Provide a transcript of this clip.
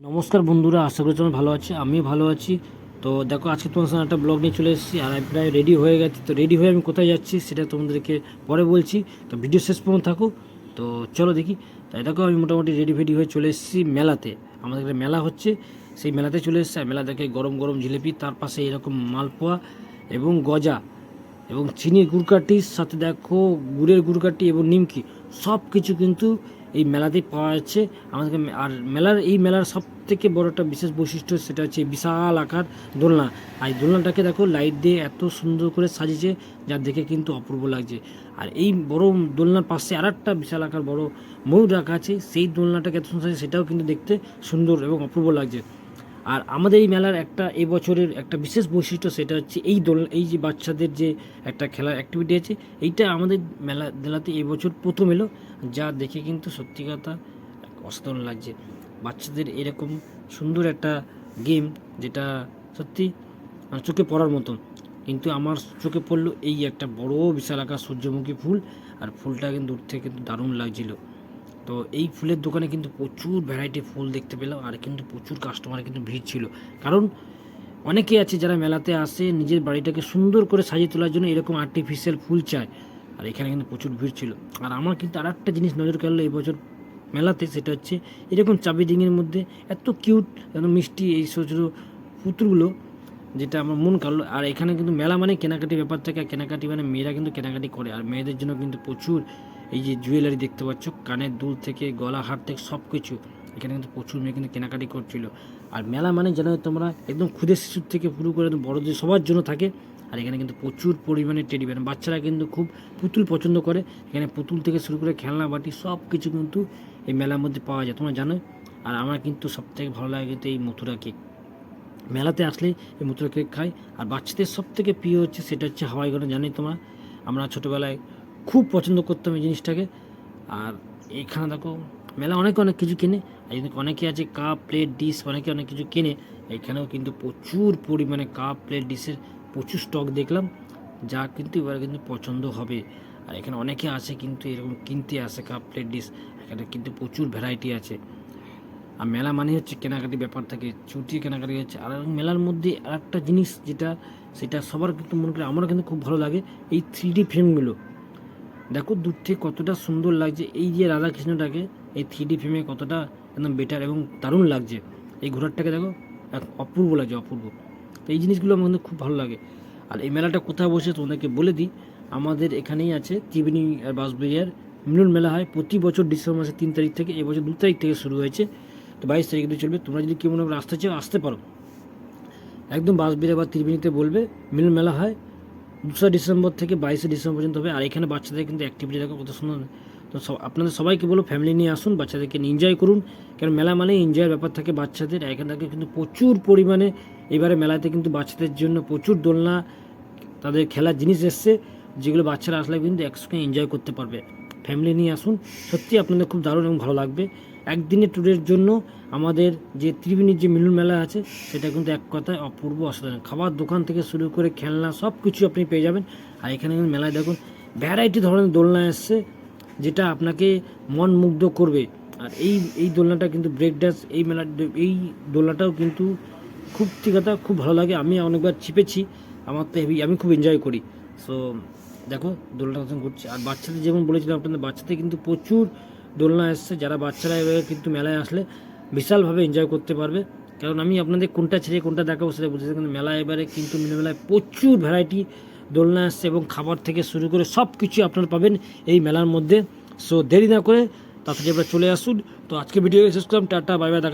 নমস্কার বন্ধুরা, আশা করি তোমার ভালো আছে, আমিও ভালো আছি। তো দেখো, আজকে তোমার সঙ্গে একটা ব্লগ নিয়ে চলে এসেছি, আর আমি প্রায় রেডি হয়ে গেছি। তো রেডি হয়ে আমি কোথায় যাচ্ছি সেটা তোমাদেরকে পরে বলছি। তো ভিডিও শেষ পর্যন্ত থাকো। তো চলো দেখি। তাই দেখো, আমি মোটামুটি রেডি ফেডি হয়ে চলে এসেছি মেলাতে। আমাদের এখানে মেলা হচ্ছে, সেই মেলাতে চলে এসেছি। আর মেলা দেখে গরম গরম জিলিপি, তার পাশে এরকম মালপোয়া এবং গজা এবং চিনির গুড়কাটির সাথে দেখো গুড়ের গুড়কাটি এবং নিমকি। সব কিছু কিন্তু এই মেলাতেই পাওয়া যাচ্ছে। আমাদেরকে আর মেলার, এই মেলার সব থেকে বড় একটা বিশেষ বৈশিষ্ট্য সেটা হচ্ছে বিশাল আকার দোলনা। আর এই দোলনাটাকে দেখো লাইট দিয়ে এত সুন্দর করে সাজিয়েছে, যা দেখে কিন্তু অপূর্ব লাগছে। আর এই বড় দোলনার পাশে আর একটা বিশাল আকার বড় ময়ূর রাখা আছে, সেই দোলনাটাকে এত সুন্দর সেটাও কিন্তু দেখতে সুন্দর এবং অপূর্ব লাগছে। আর আমাদের এই মেলার একটা এবছরের একটা বিশেষ বৈশিষ্ট্য সেটা হচ্ছে এই দোল, এই যে বাচ্চাদের যে একটা খেলার অ্যাক্টিভিটি আছে, এইটা আমাদের মেলা মেলাতে এবছর প্রথম এলো, যা দেখে কিন্তু সত্যি কথা অসাধারণ লাগছে। বাচ্চাদের এরকম সুন্দর একটা গেম যেটা সত্যি চোখে পড়ার মতন। কিন্তু আমার চোখে পড়ল এই একটা বড় বিশাল আকার সূর্যমুখী ফুল, আর ফুলটা কিন্তু দূর থেকে দারুণ লাগছিল। তো এই ফুলের দোকানে কিন্তু প্রচুর ভ্যারাইটি ফুল দেখতে পেলাম আর কিন্তু প্রচুর কাস্টমার কিন্তু ভিড় ছিল। কারণ অনেকেই আছে যারা মেলাতে আসে, নিজের বাড়িটাকে সুন্দর করে সাজিয়ে তোলার জন্য এরকম আর্টিফিশিয়াল ফুল চায়। আর এখানে কিন্তু প্রচুর ভিড় ছিল। আর আমার কিন্তু আর একটা জিনিস নজর কাড়লো এই বছর মেলাতে, সেটা হচ্ছে এরকম চাবি ডিঙের মধ্যে এত কিউট এত মিষ্টি এই ছোটো ছোটো পুতুলগুলো, যেটা আমার মন কাড়লো। আর এখানে কিন্তু মেলা মানে কেনাকাটি ব্যাপার থাকে, আর কেনাকাটি মানে মেয়েরা কিন্তু কেনাকাটি করে। আর মেয়েদের জন্য কিন্তু প্রচুর এই যে জুয়েলারি দেখতে পাচ্ছ, কানের দুল থেকে গলা হার থেকে সব কিছু এখানে কিন্তু প্রচুর মেয়ে কিন্তু কেনাকাটি করছিল। আর মেলা মানে যেন তোমরা একদম ক্ষুদে শিশুর থেকে শুরু করে একদম বড়দের সবার জন্য থাকে। আর এখানে কিন্তু প্রচুর পরিমাণে টেডি বেয়ার বাচ্চারা কিন্তু খুব পুতুল পছন্দ করে। এখানে পুতুল থেকে শুরু করে খেলনা, বাটি সব কিছু কিন্তু এই মেলার মধ্যে পাওয়া যায়। তোমরা জানো আর আমার কিন্তু সবথেকে ভালো লাগে কিন্তু এই মথুরা কেক মেলাতে আসলে এই মথুরা কেক খাই। আর বাচ্চাদের সব থেকে প্রিয় হচ্ছে সেটা হচ্ছে হাওয়াই গড়ে জানি তোমরা। আমরা ছোটোবেলায় খুব পছন্দ করতাম এই জিনিসটাকে। আর এখানে দেখো, মেলা অনেকে অনেক কিছু কেনে, আর এদিকে অনেকে আছে কাপ প্লেট ডিশ অনেকে অনেক কিছু কেনে। এখানেও কিন্তু প্রচুর পরিমাণে কাপ প্লেট ডিশের প্রচুর স্টক দেখলাম, যা কিন্তু এবার কিন্তু পছন্দ হবে। আর এখানে অনেকে আছে কিন্তু এরকম কিনতে আসে কাপ প্লেট ডিশ এখানে কিন্তু প্রচুর ভ্যারাইটি আছে। আর মেলা মানে হচ্ছে কেনাকাটি ব্যাপার থাকে ছুটি কেনাকাটি হচ্ছে। আর মেলার মধ্যে আর একটা জিনিস যেটা, সেটা সবার কিন্তু মনে করে আমার কিন্তু খুব ভালো লাগে, এই থ্রি ডি ফ্রেমগুলো দেখো দূর থেকে কতটা সুন্দর লাগছে। এই যে রাধাকৃষ্ণটাকে, এই থ্রি ডি ফ্রেমে কতটা একদম বেটার এবং দারুণ লাগছে। এই ঘোড়ারটাকে দেখো, এক অপূর্ব লাগছে, অপূর্ব। তো এই জিনিসগুলো আমার কিন্তু খুব ভালো লাগে। আর এই মেলাটা কোথায় বসে তোমাদেরকে বলে দিই। আমাদের এখানেই আছে ত্রিবেণী আর বাঁশবেরিয়ার মিলন মেলা হয়। প্রতি বছর ডিসেম্বর মাসের তিন তারিখ থেকে এবছর দু তারিখ থেকে শুরু হয়েছে। তো বাইশ তারিখ থেকে চলবে। তোমরা যদি কেউ মনে আসতে চাও আসতে পারো, একদম বাঁশবেরিয়া বা ত্রিবেণীতে বলবে, মিলন মেলা হয়। দোসরা ডিসেম্বর থেকে বাইশে ডিসেম্বর পর্যন্ত হবে, আর এখানে বাচ্চাদের কিন্তু অ্যাক্টিভিটি দেখো কত সুন্দর। তো সব, আপনাদের সবাইকে বলো ফ্যামিলি নিয়ে আসুন, বাচ্চাদেরকে এনজয় করুন। কারণ মেলা মানে এনজয়ের ব্যাপার থাকে বাচ্চাদের এখান থেকে কিন্তু প্রচুর পরিমাণে এবারে মেলাতে কিন্তু বাচ্চাদের জন্য প্রচুর দোলনা, তাদের খেলার জিনিস এসছে, যেগুলো বাচ্চারা আসলে কিন্তু একসঙ্গে এনজয় করতে পারবে। ফ্যামিলি নিয়ে আসুন সত্যি আপনাদের খুব দারুণ এবং ভালো লাগবে। একদিনের ট্যুরের জন্য আমাদের যে ত্রিবেণীর যে মিলন মেলা আছে, সেটা কিন্তু এক কথায় অপূর্ব, অসাধারণ। খাবার দোকান থেকে শুরু করে খেলনা সব কিছু আপনি পেয়ে যাবেন। আর এখানে কিন্তু মেলায় দেখুন ভ্যারাইটি ধরনের দোলনা এসছে, যেটা আপনাকে মন মুগ্ধ করবে। আর এই এই দোলনাটা কিন্তু ব্রেক এই মেলা, এই দোলনাটাও কিন্তু খুব ঠিক কথা খুব ভালো লাগে। আমি অনেকবার চিপেছি, আমার তো হেভি আমি খুব এনজয় করি। সো দেখো, দোলনাটা ঘুরছে আর বাচ্চাদের যেমন বলেছিলাম আপনাদের, বাচ্চাদের কিন্তু প্রচুর দোলনা এসছে, যারা বাচ্চারা এভাবে কিন্তু মেলায় আসলে বিশালভাবে এনজয় করতে পারবে। কারণ আমি আপনাদের কোনটা ছেড়ে, কোনটা দেখাবো সেটা বুঝতে কিন্তু মেলা এবারে কিন্তু মেলায় প্রচুর ভ্যারাইটি দোলনা আসছে এবং খাবার থেকে শুরু করে সব কিছু আপনারা পাবেন এই মেলার মধ্যে। সো দেরি না করে তাড়াতাড়ি আপনারা চলে আসুন। তো আজকে ভিডিও শেষ করলাম। টাটা বাই বাই দেখা